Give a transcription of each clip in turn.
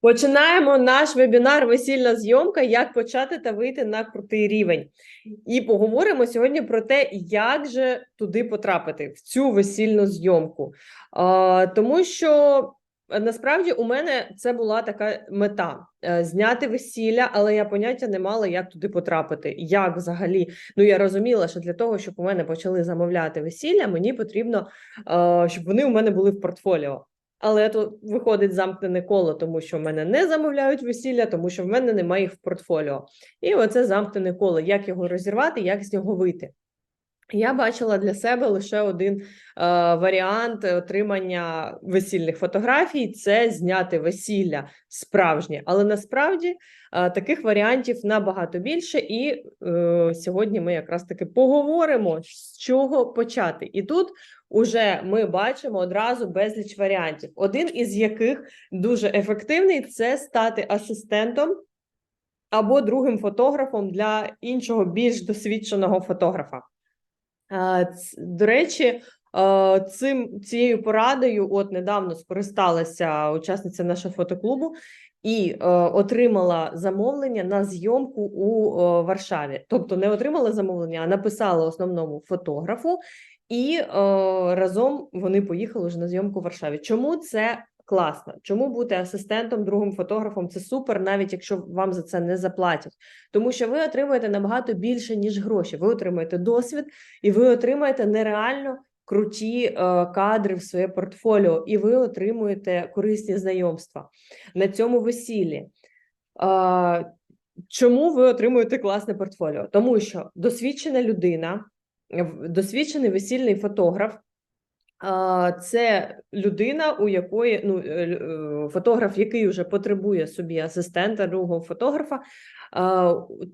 Починаємо наш вебінар Весільна зйомка. Як почати та вийти на крутий рівень. І поговоримо сьогодні про те, як же туди потрапити в цю весільну зйомку. А, тому що е, насправді у мене це була така мета е, зняти весілля, але я поняття не мала, як туди потрапити. Як взагалі? Ну я розуміла, що для того, щоб у мене почали замовляти весілля, мені потрібно, е, щоб вони у мене були в портфоліо. Але тут виходить замкнене коло, тому що в мене не замовляють весілля, тому що в мене немає їх в портфоліо. І оце замкнене коло. Як його розірвати, як з нього вийти? Я бачила для себе лише один е, варіант отримання весільних фотографій це зняти весілля справжнє. Але насправді е, таких варіантів набагато більше. І е, сьогодні ми якраз таки поговоримо, з чого почати. І тут уже ми бачимо одразу безліч варіантів, один із яких дуже ефективний це стати асистентом або другим фотографом для іншого більш досвідченого фотографа. Е, До речі, е, цим цією порадою от недавно скористалася учасниця нашого фотоклубу і е, отримала замовлення на зйомку у е, Варшаві. Тобто не отримала замовлення, а написала основному фотографу, і е, разом вони поїхали вже на зйомку в Варшаві. Чому це класно? Чому бути асистентом, другим фотографом? Це супер, навіть якщо вам за це не заплатять, тому що ви отримуєте набагато більше ніж гроші. Ви отримуєте досвід, і ви отримаєте нереально круті е, кадри в своє портфоліо, і ви отримуєте корисні знайомства на цьому весіллі. Е, чому ви отримуєте класне портфоліо? Тому що досвідчена людина, досвідчений весільний фотограф. Це людина, у якої ну е, е, фотограф, який вже потребує собі асистента, другого фотографа.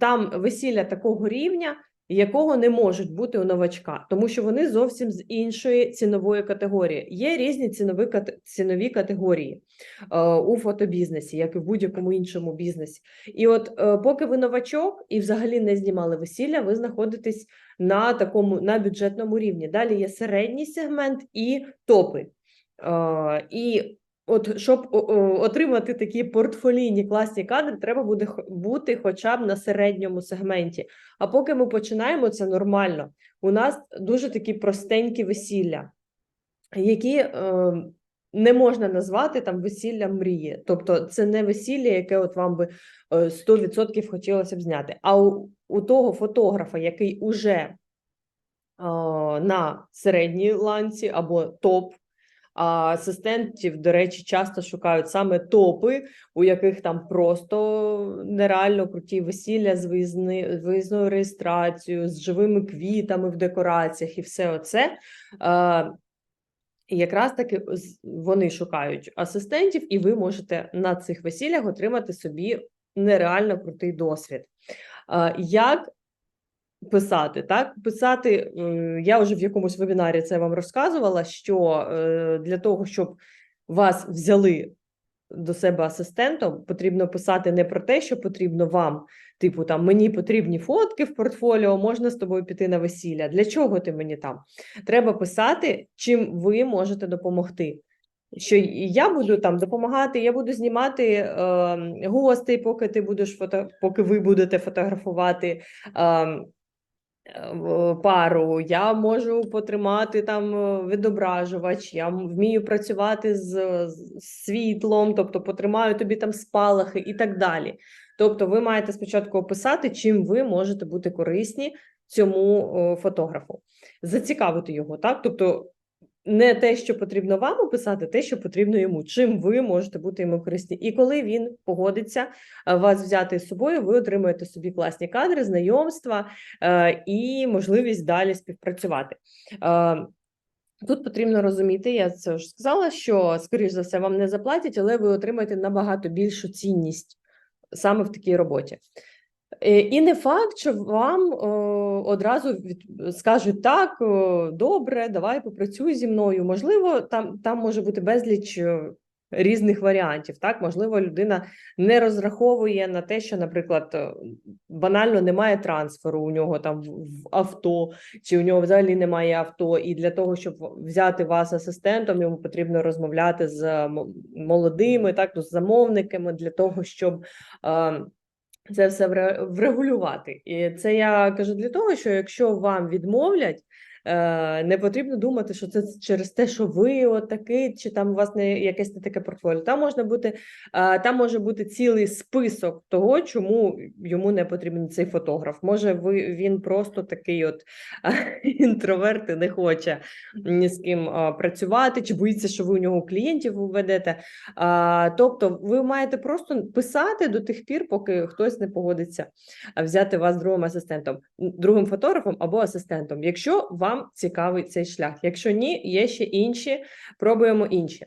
Там весілля такого рівня, якого не можуть бути у новачка, тому що вони зовсім з іншої цінової категорії. Є різні цінові цінові категорії е, у фотобізнесі, як і в будь-якому іншому бізнесі. І от е, поки ви новачок і взагалі не знімали весілля, ви знаходитесь на такому на бюджетному рівні. Далі є середній сегмент і топи. Е, і от щоб отримати такі портфолійні класні кадри, треба буде бути хоча б на середньому сегменті. А поки ми починаємо, це нормально. У нас дуже такі простенькі весілля, які е, не можна назвати там весілля мрії. Тобто, це не весілля, яке от вам би е, 100% хотілося б зняти. А у, у того фотографа, який уже е, на середній ланці або топ. А асистентів, до речі, часто шукають саме топи, у яких там просто нереально круті весілля з виїзни, виїзною реєстрацією, з живими квітами в декораціях і все оце. І якраз таки вони шукають асистентів, і ви можете на цих весіллях отримати собі нереально крутий досвід. Як писати? Так, писати я вже в якомусь вебінарі це вам розказувала, що е, для того, щоб вас взяли до себе асистентом, потрібно писати не про те, що потрібно вам. Типу, там мені потрібні фотки в портфоліо, можна з тобою піти на весілля. Для чого ти мені там? Треба писати, чим ви можете допомогти. Що я буду там допомагати, я буду знімати е, гостей, поки ти будеш фото, поки ви будете фотографувати. Е, пару, я можу потримати там е, відображувач, я вмію працювати з, з світлом, тобто потримаю тобі там спалахи і так далі. Тобто, ви маєте спочатку описати, чим ви можете бути корисні цьому фотографу, зацікавити його, так? Тобто, не те, що потрібно вам описати, те, що потрібно йому, чим ви можете бути йому корисні. І коли він погодиться е, вас взяти з собою, ви отримаєте собі класні кадри, знайомства е, і можливість далі співпрацювати. Е, Тут потрібно розуміти, я це вже сказала, що, скоріш за все, вам не заплатять, але ви отримаєте набагато більшу цінність саме в такій роботі. Е, І не факт, що вам е, одразу від, скажуть так, е, добре, давай попрацюй зі мною. Можливо, там, там може бути безліч різних варіантів. Так, можливо, людина не розраховує на те, що, наприклад, банально немає трансферу у нього там в авто, чи у нього взагалі немає авто, і для того, щоб взяти вас асистентом, йому потрібно розмовляти з молодими, так, ну, з замовниками для того, щоб. Це все вре- врегулювати. І це я кажу для того, що якщо вам відмовлять, не потрібно думати, що це через те, що ви от такий, чи там у вас не якесь не таке портфоліо. Там можна бути, е, там може бути цілий список того, чому йому не потрібен цей фотограф. Може, ви він просто такий от інтроверт і не хоче ні з ким працювати, чи боїться, що ви у нього клієнтів ведете. А, тобто, ви маєте просто писати до тих пір, поки хтось не погодиться взяти вас другим асистентом, другим фотографом або асистентом, якщо вам цікавий цей шлях. Якщо ні, є ще інші, пробуємо інші.